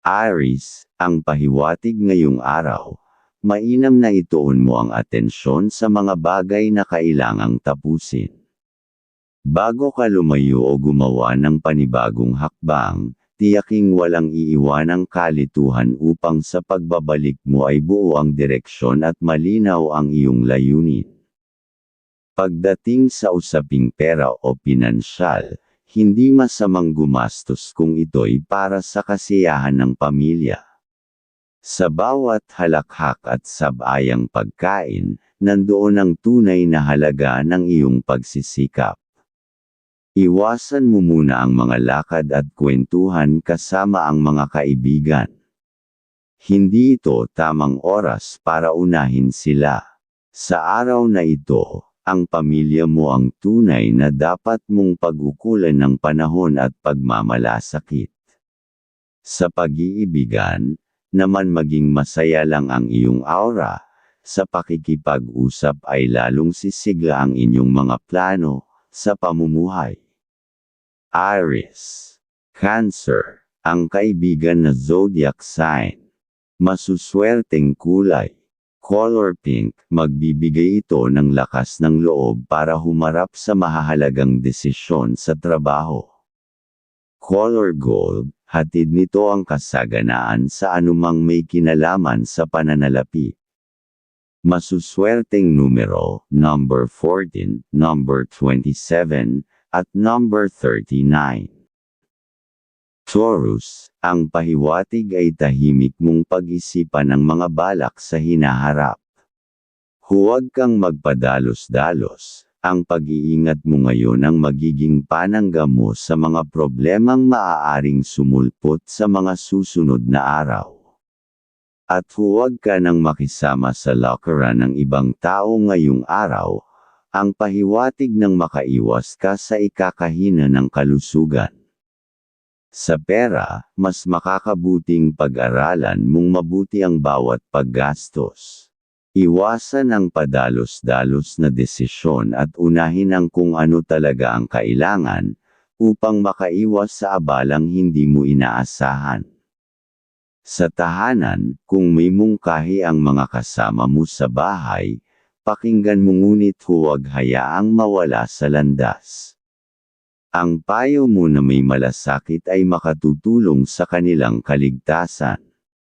Aris, ang pahiwatig ngayong araw. Mainam na ituon mo ang atensyon sa mga bagay na kailangang tapusin. Bago ka lumayo o gumawa ng panibagong hakbang, tiyaking walang iiwanang kalituhan upang sa pagbabalik mo ay buo ang direksyon at malinaw ang iyong layunin. Pagdating sa usaping pera o pinansyal, hindi masamang gumastos kung ito'y para sa kasiyahan ng pamilya. Sa bawat halakhak at sabayang pagkain, nandoon ang tunay na halaga ng iyong pagsisikap. Iwasan mo muna ang mga lakad at kwentuhan kasama ang mga kaibigan. Hindi ito tamang oras para unahin sila. Sa araw na ito, ang pamilya mo ang tunay na dapat mong pag-ukulan ng panahon at pagmamalasakit. Sa pag-iibigan, naman maging masaya lang ang iyong aura, sa pakikipag-usap ay lalong sisigla ang inyong mga plano, sa pamumuhay. Aries. Cancer. Ang kaibigan na zodiac sign. Masuswerteng kulay. Color pink, magbibigay ito ng lakas ng loob para humarap sa mahahalagang desisyon sa trabaho. Color gold, hatid nito ang kasaganaan sa anumang may kinalaman sa pananalapi. Masuswerteng numero, number 14, number 27, at number 39. Taurus, ang pahiwatig ay tahimik mong pag-isipan ng mga balak sa hinaharap. Huwag kang magpadalos-dalos, ang pag-iingat mo ngayon ang magiging panangga mo sa mga problemang maaaring sumulpot sa mga susunod na araw. At huwag ka nang makisama sa lockeran ng ibang tao ngayong araw, ang pahiwatig ng makaiwas ka sa ikakahina ng kalusugan. Sa pera, mas makakabuting pag-aralan mong mabuti ang bawat paggastos. Iwasan ang padalos-dalos na desisyon at unahin ang kung ano talaga ang kailangan, upang makaiwas sa abalang hindi mo inaasahan. Sa tahanan, kung may mungkahi ang mga kasama mo sa bahay, pakinggan mo ngunit huwag hayaang mawala sa landas. Ang payo mo na may malasakit ay makatutulong sa kanilang kaligtasan.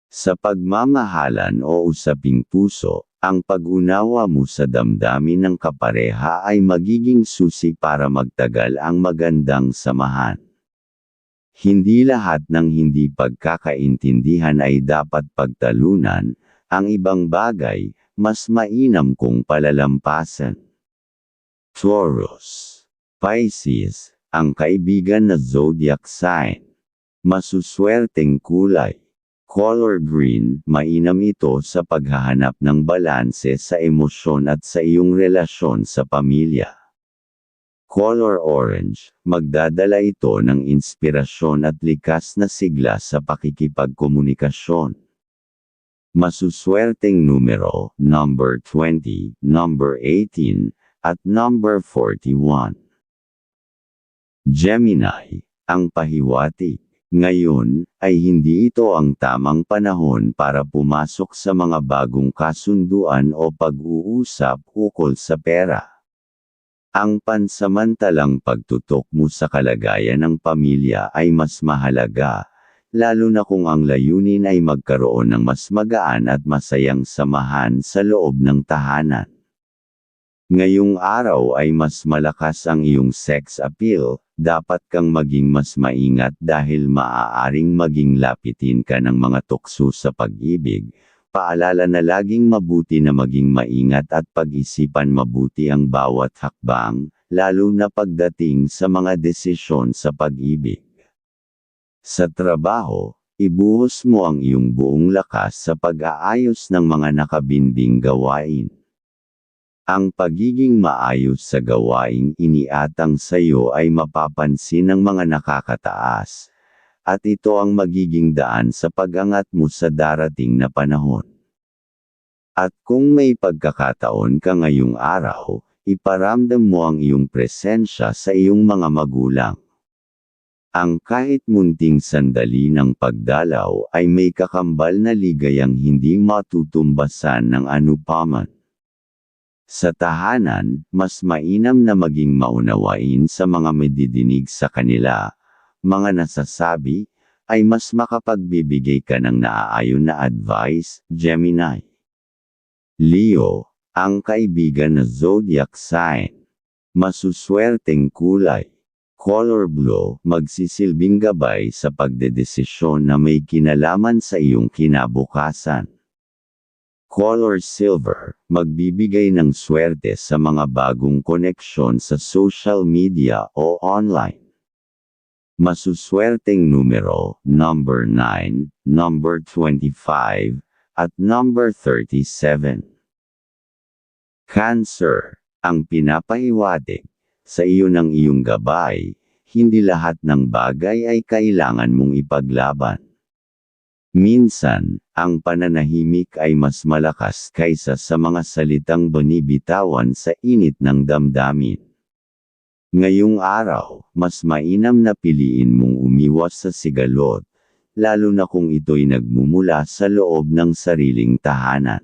Sa pagmamahalan o usaping puso, ang pag-unawa mo sa damdamin ng kapareha ay magiging susi para magtagal ang magandang samahan. Hindi lahat ng hindi pagkakaintindihan ay dapat pagtalunan, ang ibang bagay, mas mainam kong palalampasan. Taurus Pisces, ang kaibigan na zodiac sign. Masuswerteng kulay. Color green, mainam ito sa paghahanap ng balanse sa emosyon at sa iyong relasyon sa pamilya. Color orange, magdadala ito ng inspirasyon at likas na sigla sa pakikipagkomunikasyon. Masuswerteng numero, number 20, number 18, at number 41. Gemini, ang pahiwatig. Ngayon, ay hindi ito ang tamang panahon para pumasok sa mga bagong kasunduan o pag-uusap ukol sa pera. Ang pansamantalang pagtutok mo sa kalagayan ng pamilya ay mas mahalaga, lalo na kung ang layunin ay magkaroon ng mas magaan at masayang samahan sa loob ng tahanan. Ngayong araw ay mas malakas ang iyong sex appeal, dapat kang maging mas maingat dahil maaaring maging lapitin ka ng mga tukso sa pag-ibig. Paalala na laging mabuti na maging maingat at pag-isipan mabuti ang bawat hakbang, lalo na pagdating sa mga desisyon sa pag-ibig. Sa trabaho, ibuhos mo ang iyong buong lakas sa pag-aayos ng mga nakabinding gawain. Ang pagiging maayos sa gawaing iniatang sa iyo ay mapapansin ng mga nakakataas. At ito ang magiging daan sa pag-angat mo sa darating na panahon. At kung may pagkakataon ka ngayong araw, iparamdam mo ang iyong presensya sa iyong mga magulang. Ang kahit munting sandali ng pagdalaw ay may kakambal na ligayang hindi matutumbasan ng anupaman. Sa tahanan, mas mainam na maging maunawain sa mga medidinig sa kanila, mga nasasabi, ay mas makapagbibigay ka ng naaayon na advice, Gemini. Leo, ang kaibigan na zodiac sign. Masuswerteng kulay. Color blue, magsisilbing gabay sa pagdedesisyon na may kinalaman sa iyong kinabukasan. Color Silver, magbibigay ng swerte sa mga bagong koneksyon sa social media o online. Masuswerteng numero, number 9, number 25, at number 37. Cancer, ang pinapahiwatig, sa iyo ng iyong gabay, hindi lahat ng bagay ay kailangan mong ipaglaban. Minsan, ang pananahimik ay mas malakas kaysa sa mga salitang banibitawan sa init ng damdamin. Ngayong araw, mas mainam na piliin mong umiwas sa sigalot, lalo na kung ito'y nagmumula sa loob ng sariling tahanan.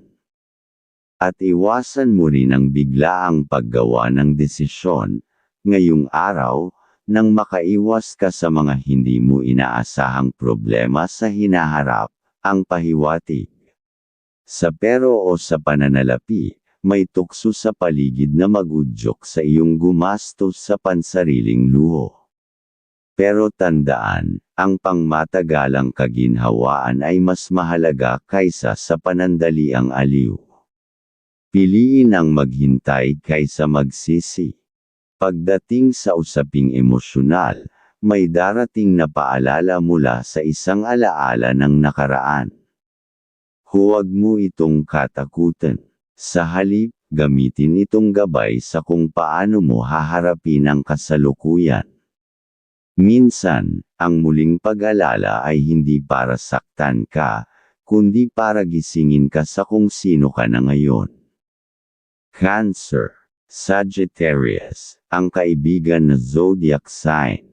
At iwasan mo rin ang biglaang paggawa ng desisyon, ngayong araw, nang makaiwas ka sa mga hindi mo inaasahang problema sa hinaharap, ang pahiwatig. Sa pero o sa pananalapi, may tukso sa paligid na magudyok sa iyong gumastos sa pansariling luho. Pero tandaan, ang pangmatagalang kaginhawaan ay mas mahalaga kaysa sa panandaliang aliw. Piliin ang maghintay kaysa magsisi. Pagdating sa usaping emosyonal, may darating na paalala mula sa isang alaala ng nakaraan. Huwag mo itong katakutan. Sa halip, gamitin itong gabay sa kung paano mo haharapin ang kasalukuyan. Minsan, ang muling pag-alala ay hindi para saktan ka, kundi para gisingin ka sa kung sino ka na ngayon. Cancer Sagittarius, ang kaibigan na zodiac sign.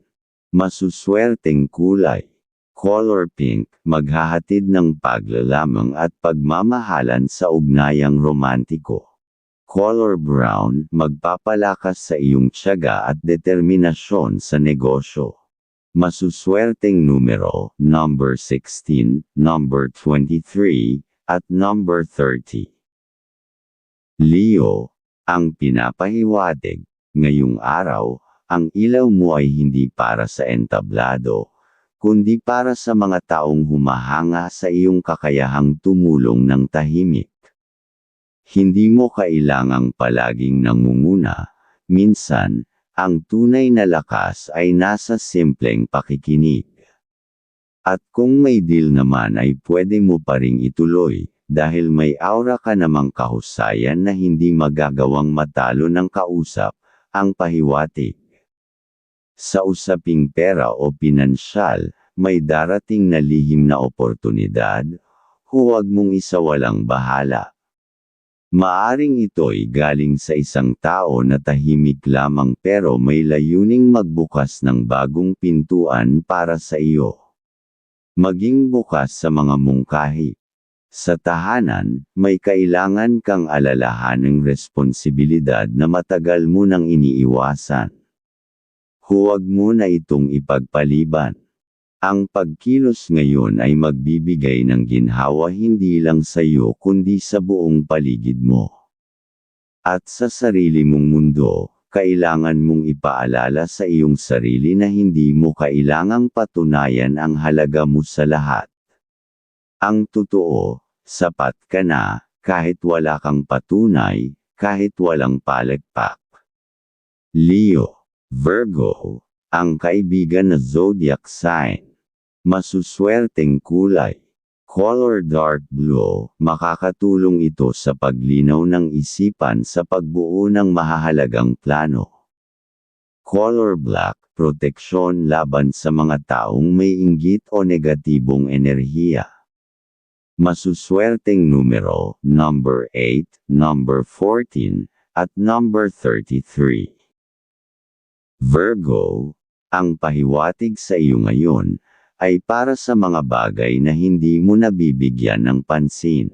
Masuswerteng kulay. Color pink, maghahatid ng paglalamang at pagmamahalan sa ugnayang romantiko. Color brown, magpapalakas sa iyong tiyaga at determinasyon sa negosyo. Masuswerteng numero, number 16, number 23, at number 30. Leo, ang pinapahiwatig, ngayong araw, ang ilaw mo ay hindi para sa entablado, kundi para sa mga taong humahanga sa iyong kakayahang tumulong ng tahimik. Hindi mo kailangang palaging nangunguna, minsan, ang tunay na lakas ay nasa simpleng pakikinig. At kung may deal naman ay pwede mo pa ring ituloy, dahil may aura ka namang kahusayan na hindi magagawang matalo ng kausap, ang pahiwatig. Sa usaping pera o pinansyal, may darating na lihim na oportunidad, huwag mong isawalang bahala. Maaring ito'y galing sa isang tao na tahimik lamang pero may layuning magbukas ng bagong pintuan para sa iyo. Maging bukas sa mga mungkahi. Sa tahanan, may kailangan kang alalahaning responsibilidad na matagal mo nang iniiwasan. Huwag mo na itong ipagpaliban. Ang pagkilos ngayon ay magbibigay ng ginhawa hindi lang sa iyo kundi sa buong paligid mo. At sa sarili mong mundo, kailangan mong ipaalala sa iyong sarili na hindi mo kailangang patunayan ang halaga mo sa lahat. Ang totoo, Sapat ka na, kahit wala kang patunay, kahit walang palagpak. Leo, Virgo, ang kaibigan na zodiac sign. Masuswerteng kulay. Color dark blue, makakatulong ito sa paglinaw ng isipan sa pagbuo ng mahahalagang plano. Color black, proteksyon laban sa mga taong may inggit o negatibong enerhiya. Masuswerteng numero, number 8, number 14, at number 33. Virgo, ang pahiwatig sa iyo ngayon, ay para sa mga bagay na hindi mo nabibigyan ng pansin.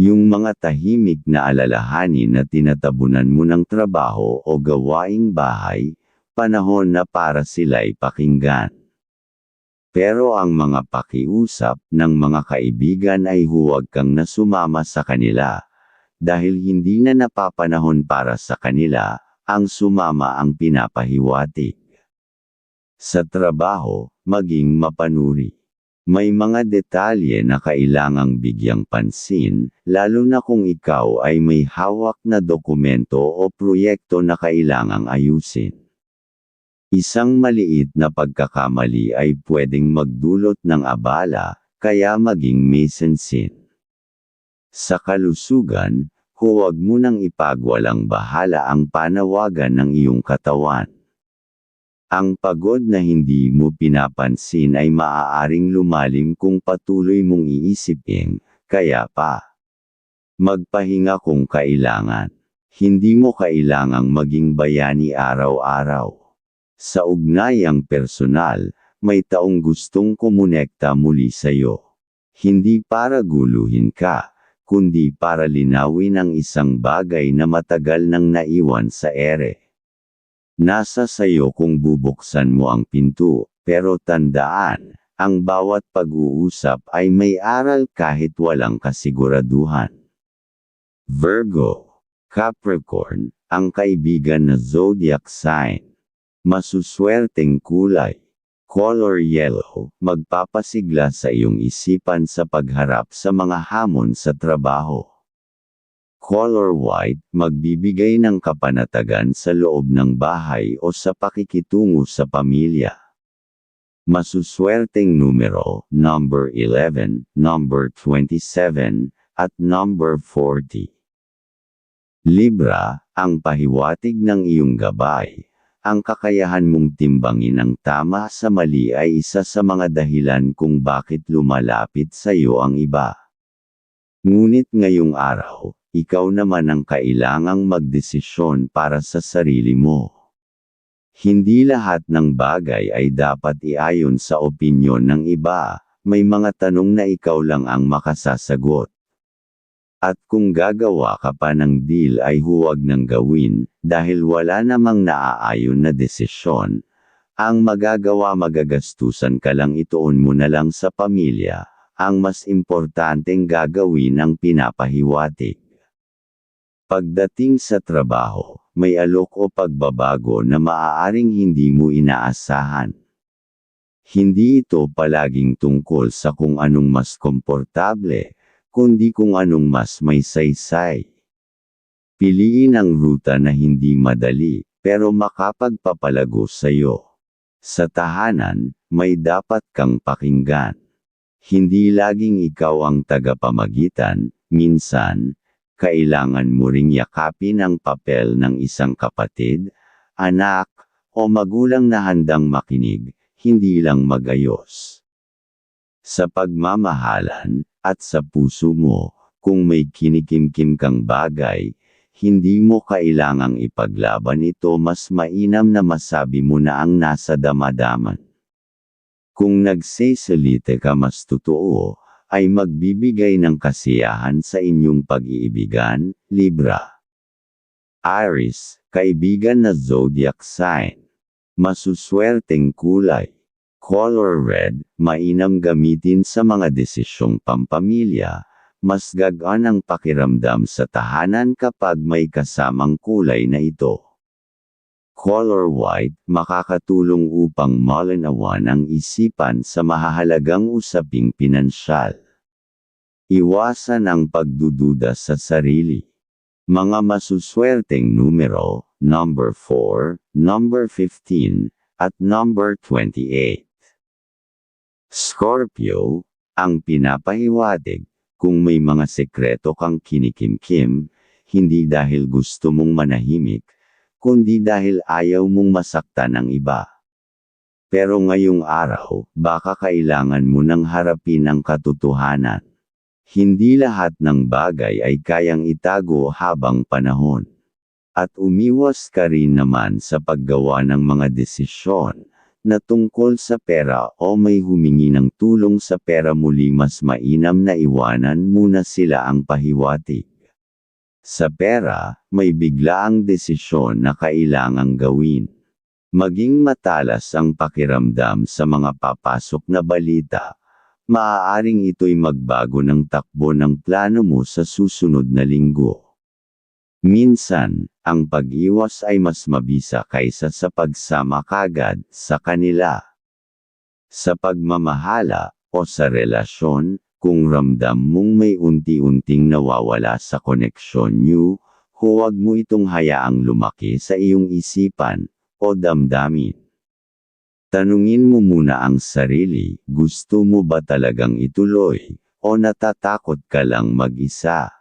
Yung mga tahimik na alalahanin na tinatabunan mo ng trabaho o gawaing bahay, panahon na para sila'y pakinggan. Pero ang mga pakiusap ng mga kaibigan ay huwag kang nasumama sa kanila, dahil hindi na napapanahon para sa kanila, ang sumama ang pinapahiwatig. Sa trabaho, maging mapanuri. May mga detalye na kailangang bigyang pansin, lalo na kung ikaw ay may hawak na dokumento o proyekto na kailangang ayusin. Isang maliit na pagkakamali ay pwedeng magdulot ng abala, kaya maging mesensin. Sa kalusugan, huwag mo nang ipagwalang bahala ang panawagan ng iyong katawan. Ang pagod na hindi mo pinapansin ay maaaring lumalim kung patuloy mong iisipin, kaya pa. Magpahinga kung kailangan. Hindi mo kailangang maging bayani araw-araw. Sa ugnayang personal, may taong gustong kumonekta muli sa'yo. Hindi para guluhin ka, kundi para linawin ang isang bagay na matagal nang naiwan sa ere. Nasa sayo kung bubuksan mo ang pinto, pero tandaan, ang bawat pag-uusap ay may aral kahit walang kasiguraduhan. Virgo, Capricorn, ang kaibigan na zodiac sign. Masuswerteng kulay. Color yellow, magpapasigla sa iyong isipan sa pagharap sa mga hamon sa trabaho. Color white, magbibigay ng kapanatagan sa loob ng bahay o sa pakikitungo sa pamilya. Masuswerteng numero, number 11, number 27, at number 40. Libra, ang pahiwatig ng iyong gabay. Ang kakayahan mong timbangin ang tama sa mali ay isa sa mga dahilan kung bakit lumalapit sa iyo ang iba. Ngunit ngayong araw, ikaw naman ang kailangang magdesisyon para sa sarili mo. Hindi lahat ng bagay ay dapat iayon sa opinyon ng iba, may mga tanong na ikaw lang ang makasasagot. At kung gagawa ka pa ng deal ay huwag nang gawin, dahil wala namang naaayon na desisyon. Ang magagawa magagastusan ka lang ituon mo na lang sa pamilya, ang mas importanteng gagawin ang pinapahiwatig. Pagdating sa trabaho, may alok o pagbabago na maaaring hindi mo inaasahan. Hindi ito palaging tungkol sa kung anong mas komportable, kundi kung anong mas may saysay. Piliin ang ruta na hindi madali, pero makapagpapalago sa iyo. Sa tahanan, may dapat kang pakinggan. Hindi laging ikaw ang tagapamagitan, minsan, kailangan mo ring yakapin ang papel ng isang kapatid, anak, o magulang na handang makinig, hindi lang magayos. Sa pagmamahalan, at sa puso mo, kung may kinikimkim kang bagay, hindi mo kailangang ipaglaban ito mas mainam na masabi mo na ang nasa damadaman. Kung nagsesalite ka mas totoo, ay magbibigay ng kasiyahan sa inyong pag-iibigan, Libra. Aries, kaibigan na zodiac sign. Masuswerteng kulay. Color red, mainam gamitin sa mga desisyong pampamilya, mas gagaan ang pakiramdam sa tahanan kapag may kasamang kulay na ito. Color white, makakatulong upang malinawan ang isipan sa mahahalagang usaping pinansyal. Iwasan ang pagdududa sa sarili. Mga masuswerteng numero, number 4, number 15, at number 28. Scorpio, ang pinapahiwatig, kung may mga sekreto kang kinikimkim, hindi dahil gusto mong manahimik, kundi dahil ayaw mong masaktan ang iba. Pero ngayong araw, baka kailangan mo nang harapin ang katotohanan. Hindi lahat ng bagay ay kayang itago habang panahon. At umiwas ka rin naman sa paggawa ng mga desisyon na tungkol sa pera o may humingi ng tulong sa pera muli mas mainam na iwanan muna sila ang pahiwatig. Sa pera, may biglaang desisyon na kailangang gawin. Maging matalas ang pakiramdam sa mga papasok na balita, maaaring ito'y magbago ng takbo ng plano mo sa susunod na linggo. Minsan, ang pag-iwas ay mas mabisa kaysa sa pagsama kagad sa kanila. Sa pagmamahala, o sa relasyon, kung ramdam mong may unti-unting nawawala sa koneksyon niyo, huwag mo itong hayaang lumaki sa iyong isipan, o damdamin. Tanungin mo muna ang sarili, gusto mo ba talagang ituloy, o natatakot ka lang mag-isa?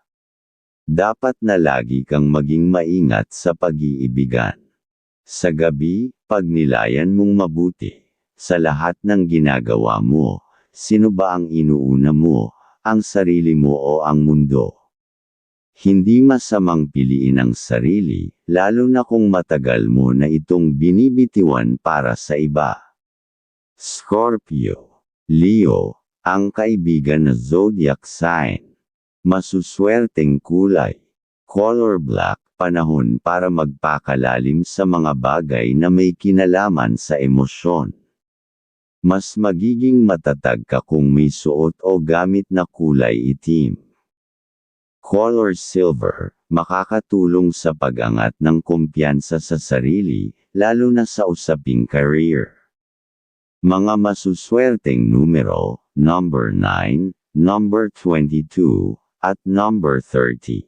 Dapat na lagi kang maging maingat sa pag-iibigan. Sa gabi, pagnilayan mong mabuti. Sa lahat ng ginagawa mo, sino ba ang inuuna mo, ang sarili mo o ang mundo? Hindi masamang piliin ang sarili, lalo na kung matagal mo na itong binibitiwan para sa iba. Scorpio, Leo, ang kaibigan na zodiac sign. Masuswerteng kulay. Color black, panahon para magpakalalim sa mga bagay na may kinalaman sa emosyon. Mas magiging matatag ka kung may suot o gamit na kulay itim. Color Silver, makakatulong sa pag-angat ng kumpiyansa sa sarili, lalo na sa usaping career. Mga masuswerteng numero, number 9, number 22, at number 30.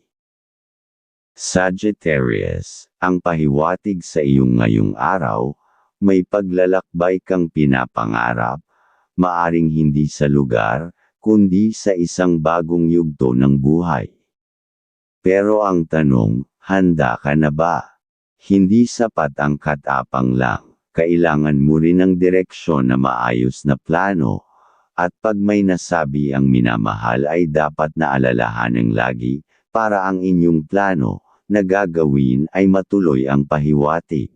Sagittarius, ang pahiwatig sa iyong ngayong araw, may paglalakbay kang pinapangarap, maaring hindi sa lugar, kundi sa isang bagong yugto ng buhay. Pero ang tanong, handa ka na ba? Hindi sapat ang katapang lang, kailangan mo rin ng direksyon na maayos na plano, at pag may nasabi ang minamahal ay dapat na alalahanin lagi, para ang inyong plano, na gagawin ay matuloy ang pahiwatig.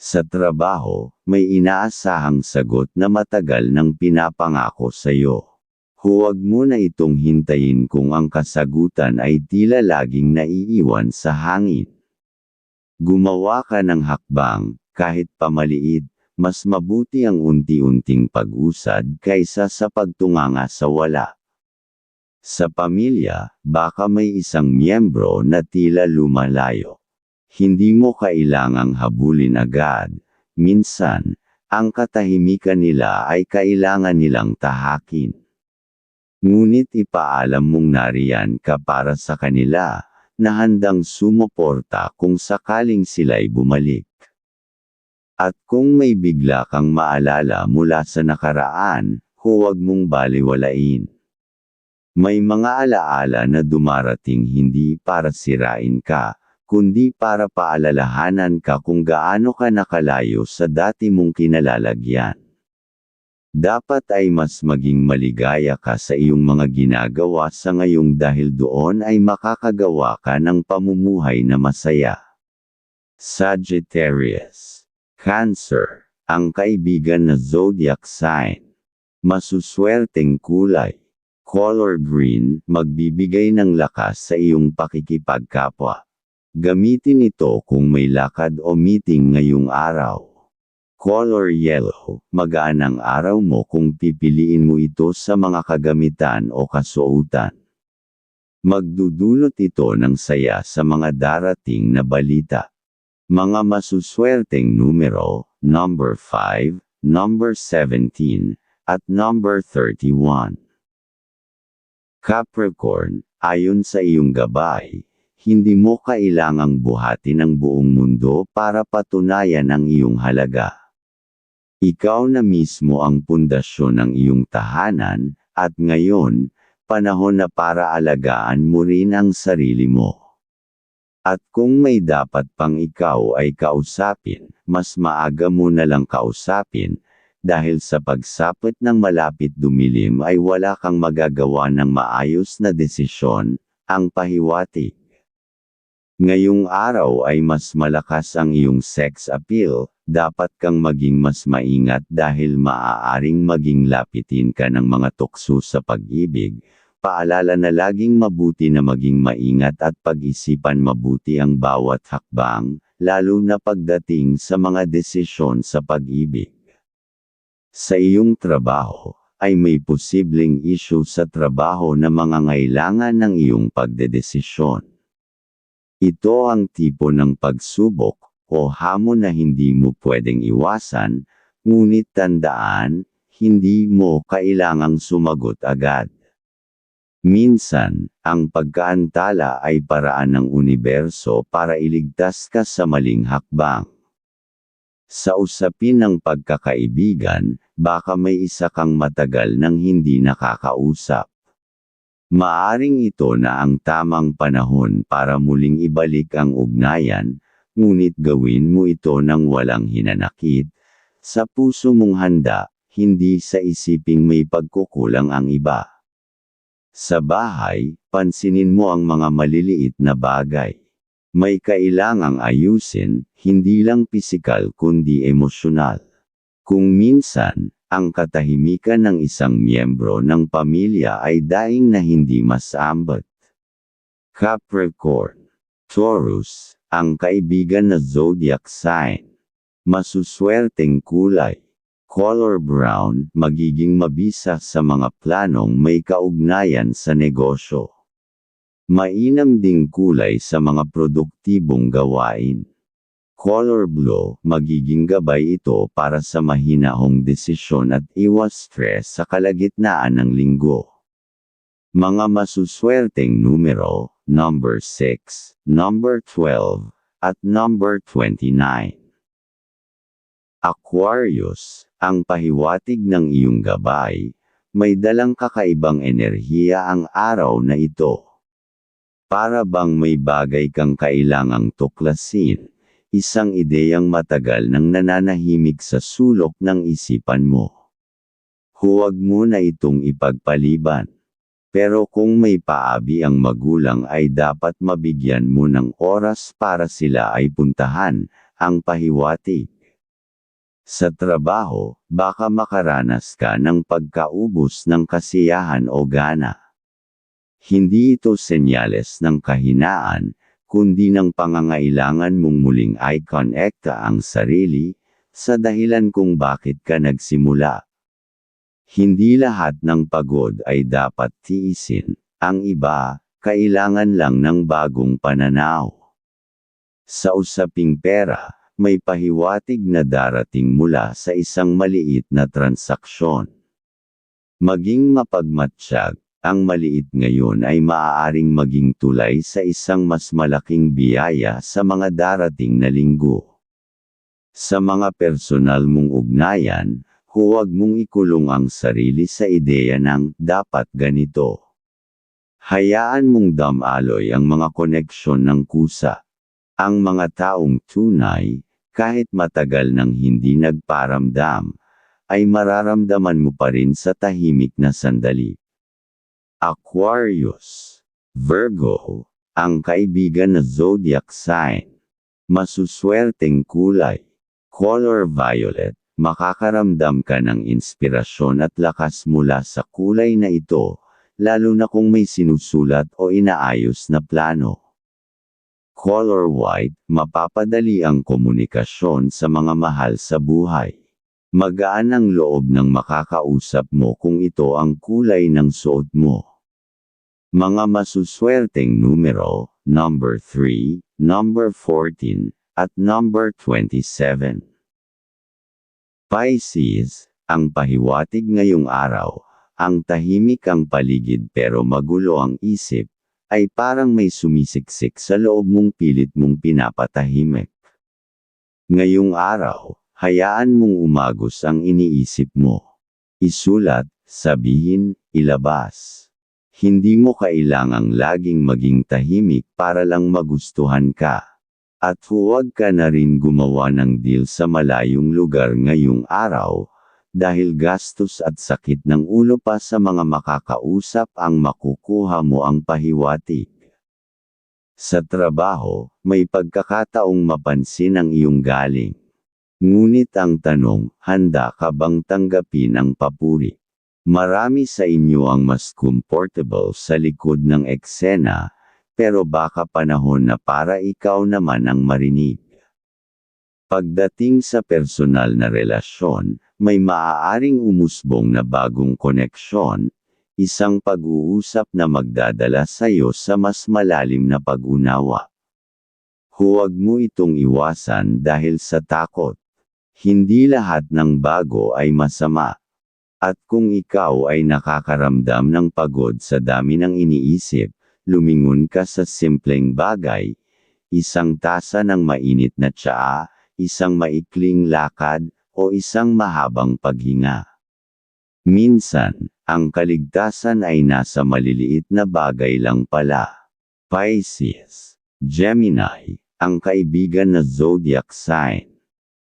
Sa trabaho, may inaasahang sagot na matagal nang pinapangako sa iyo. Huwag mo na itong hintayin kung ang kasagutan ay tila laging naiiwan sa hangin. Gumawa ka ng hakbang, kahit pamaliit, mas mabuti ang unti-unting pag-usad kaysa sa pagtunganga sa wala. Sa pamilya, baka may isang miyembro na tila lumalayo. Hindi mo kailangang habulin agad. Minsan, ang katahimikan nila ay kailangan nilang tahakin. Ngunit ipaalam mong nariyan ka para sa kanila, na handang sumuporta kung sakaling sila'y bumalik. At kung may bigla kang maalala mula sa nakaraan, huwag mong baliwalain. May mga alaala na dumarating hindi para sirain ka, kundi para paalalahanan ka kung gaano ka nakalayo sa dati mong kinalalagyan. Dapat ay mas maging maligaya ka sa iyong mga ginagawa sa ngayong dahil doon ay makakagawa ka ng pamumuhay na masaya. Sagittarius. Cancer. Ang kaibigan na zodiac sign. Masuswerteng kulay. Color green, magbibigay ng lakas sa iyong pakikipagkapwa. Gamitin ito kung may lakad o meeting ngayong araw. Color yellow, magaan ang araw mo kung pipiliin mo ito sa mga kagamitan o kasuotan. Magdudulot ito ng saya sa mga darating na balita. Mga masuswerteng numero, number 5, number 17, at number 31. Capricorn, ayon sa iyong gabay, hindi mo kailangang buhatin ang buong mundo para patunayan ang iyong halaga. Ikaw na mismo ang pundasyon ng iyong tahanan, at ngayon, panahon na para alagaan mo rin ang sarili mo. At kung may dapat pang ikaw ay kausapin, mas maaga mo na lang kausapin, dahil sa pagsapit ng malapit dumilim ay wala kang magagawa ng maayos na desisyon, ang pahiwatig. Ngayong araw ay mas malakas ang iyong sex appeal, dapat kang maging mas maingat dahil maaaring maging lapitin ka ng mga tukso sa pag-ibig. Paalala na laging mabuti na maging maingat at pag-isipan mabuti ang bawat hakbang, lalo na pagdating sa mga desisyon sa pag-ibig. Sa iyong trabaho, ay may posibleng issue sa trabaho na mangangailangan ng iyong pagdedesisyon. Ito ang tipo ng pagsubok o hamon na hindi mo pwedeng iwasan, ngunit tandaan, hindi mo kailangang sumagot agad. Minsan, ang pagkaantala ay paraan ng universo para iligtas ka sa maling hakbang. Sa usapin ng pagkakaibigan, baka may isa kang matagal nang hindi nakakausap. Maaring ito na ang tamang panahon para muling ibalik ang ugnayan, ngunit gawin mo ito ng walang hinanakit, sa puso mong handa, hindi sa isiping may pagkukulang ang iba. Sa bahay, pansinin mo ang mga maliliit na bagay. May kailangang ayusin, hindi lang pisikal kundi emosyonal. Kung minsan, ang katahimikan ng isang miyembro ng pamilya ay daing na hindi masambot. Capricorn, Taurus, ang kaibigan na zodiac sign. Masuswerteng kulay. Color brown, magiging mabisa sa mga planong may kaugnayan sa negosyo. Mainam ding kulay sa mga produktibong gawain. Color blue, magiging gabay ito para sa mahinahong desisyon at iwas stress sa kalagitnaan ng linggo. Mga masuswerteng numero, number 6, number 12, at number 29. Aquarius, ang pahiwatig ng iyong gabay, may dalang kakaibang enerhiya ang araw na ito. Para bang may bagay kang kailangang tuklasin, isang ideyang matagal nang nananahimik sa sulok ng isipan mo. Huwag mo na itong ipagpaliban. Pero kung may paabi ang magulang ay dapat mabigyan mo ng oras para sila ay puntahan, ang pahiwatig. Sa trabaho, baka makaranas ka ng pagkaubos ng kasiyahan o gana. Hindi ito senyales ng kahinaan, kundi ng pangangailangan mong muling i-connecta ang sarili, sa dahilan kung bakit ka nagsimula. Hindi lahat ng pagod ay dapat tiisin, ang iba, kailangan lang ng bagong pananaw. Sa usaping pera, may pahiwatig na darating mula sa isang maliit na transaksyon. Maging mapagmatsyag, ang maliit ngayon ay maaaring maging tulay sa isang mas malaking biyaya sa mga darating na linggo. Sa mga personal mong ugnayan, huwag mong ikulong ang sarili sa ideya ng dapat ganito. Hayaan mong damaloy ang mga koneksyon ng kusa. Ang mga taong tunay, kahit matagal nang hindi nagparamdam, ay mararamdaman mo pa rin sa tahimik na sandali. Aquarius. Virgo, ang kaibigan na zodiac sign. Masuswerteng kulay. Color violet, makakaramdam ka ng inspirasyon at lakas mula sa kulay na ito, lalo na kung may sinusulat o inaayos na plano. Color white, mapapadali ang komunikasyon sa mga mahal sa buhay. Magaan ang loob ng makakausap mo kung ito ang kulay ng suot mo. Mga masuswerteng numero, number 3, number 14, at number 27. Pisces, ang pahiwatig ngayong araw, ang tahimik ang paligid pero magulo ang isip, ay parang may sumisiksik sa loob mong pilit mong pinapatahimik. Ngayong araw, hayaan mong umagos ang iniisip mo. Isulat, sabihin, ilabas. Hindi mo kailangang laging maging tahimik para lang magustuhan ka. At huwag ka na rin gumawa ng deal sa malayong lugar ngayong araw, dahil gastos at sakit ng ulo pa sa mga makakausap ang makukuha mo ang pahiwatig. Sa trabaho, may pagkakataong mapansin ang iyong galing. Ngunit ang tanong, handa ka bang tanggapin ang papuri? Marami sa inyo ang mas comfortable sa likod ng eksena, pero baka panahon na para ikaw naman ang marinig. Pagdating sa personal na relasyon, may maaaring umusbong na bagong koneksyon, isang pag-uusap na magdadala sa iyo sa mas malalim na pag-unawa. Huwag mo itong iwasan dahil sa takot. Hindi lahat ng bago ay masama. At kung ikaw ay nakakaramdam ng pagod sa dami ng iniisip, lumingon ka sa simpleng bagay, isang tasa ng mainit na tsaa, isang maikling lakad, o isang mahabang paghinga. Minsan, ang kaligtasan ay nasa maliliit na bagay lang pala. Pisces, Gemini, ang kaibigan na zodiac sign.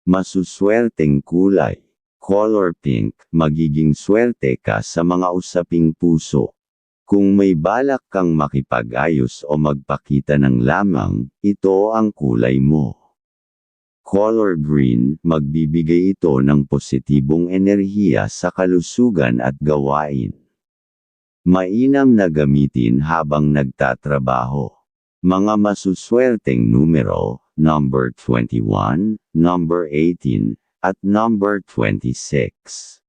Masuswerteng kulay. Color pink, magiging swerte ka sa mga usaping puso. Kung may balak kang makipag-ayos o magpakita ng lamang, ito ang kulay mo. Color green, magbibigay ito ng positibong enerhiya sa kalusugan at gawain. Mainam na gamitin habang nagtatrabaho. Mga masuswerteng numero, number 21, number 18, at number 26.